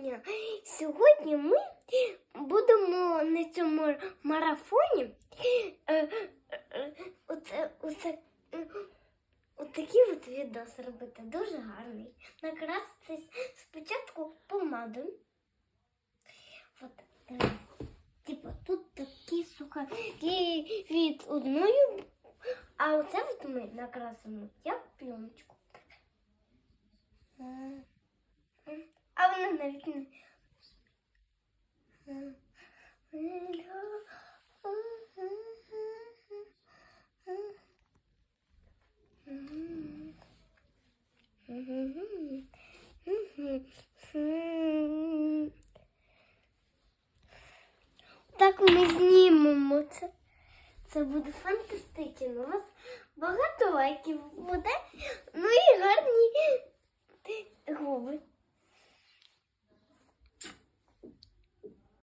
дня. Сьогодні ми будемо на цьому марафоні е, е, е, оце, оце, отакі от відос робити. Дуже гарний. Накраситись спочатку помадою. От, типу, тут такі сухарі від одної, а оце от ми накрасимо як пленочку. Е, е, А вони навіть не. Так ми знімемо це. Це буде фантастично. У вас багато лайків буде. Ну і гарні.